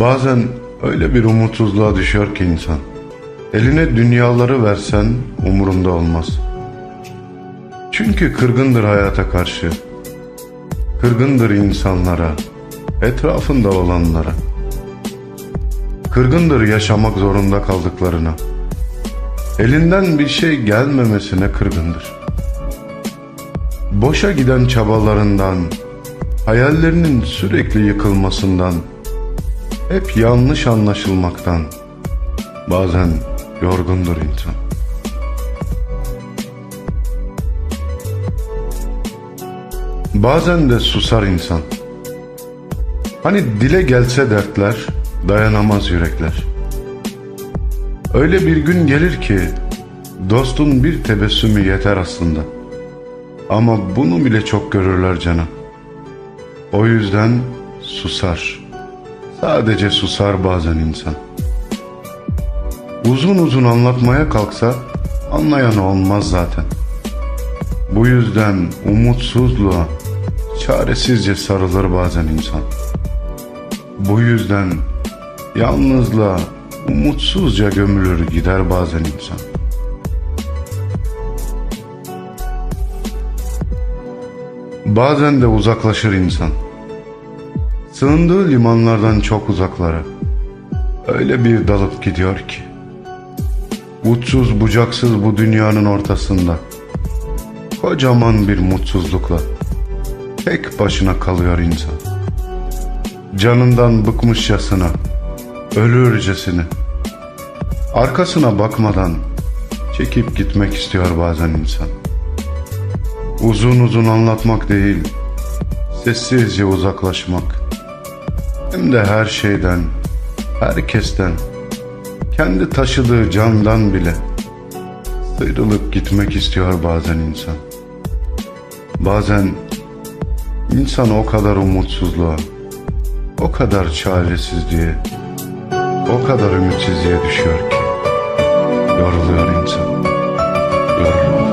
Bazen öyle bir umutsuzluğa düşüyor ki insan. Eline dünyaları versen umurunda olmaz. Çünkü kırgındır hayata karşı. Kırgındır insanlara, etrafında olanlara. Kırgındır yaşamak zorunda kaldıklarına. Elinden bir şey gelmemesine kırgındır. Boşa giden çabalarından, hayallerinin sürekli yıkılmasından, hep yanlış anlaşılmaktan bazen yorgundur insan. Bazen de susar insan. Hani dile gelse dertler, dayanamaz yürekler. Öyle bir gün gelir ki dostun bir tebessümü yeter aslında. Ama bunu bile çok görürler canım. O yüzden susar. Sadece susar bazen insan. Uzun uzun anlatmaya kalksa anlayan olmaz zaten. Bu yüzden umutsuzluğa çaresizce sarılır bazen insan. Bu yüzden yalnızlığa umutsuzca gömülür gider bazen insan. Bazen de uzaklaşır insan. Sığındığı limanlardan çok uzaklara. Öyle bir dalıp gidiyor ki. Uçsuz bucaksız bu dünyanın ortasında. Kocaman bir mutsuzlukla. Tek başına kalıyor insan. Canından bıkmışçasına. Ölürcesine. Arkasına bakmadan çekip gitmek istiyor bazen insan. Uzun uzun anlatmak değil, sessizce uzaklaşmak. Hem de her şeyden, herkesten, kendi taşıdığı candan bile sıyrılıp gitmek istiyor bazen insan. Bazen insan o kadar umutsuzluğa, o kadar çaresizliğe, o kadar ümitsizliğe düşüyor ki yoruluyor insan. Yoruluyor.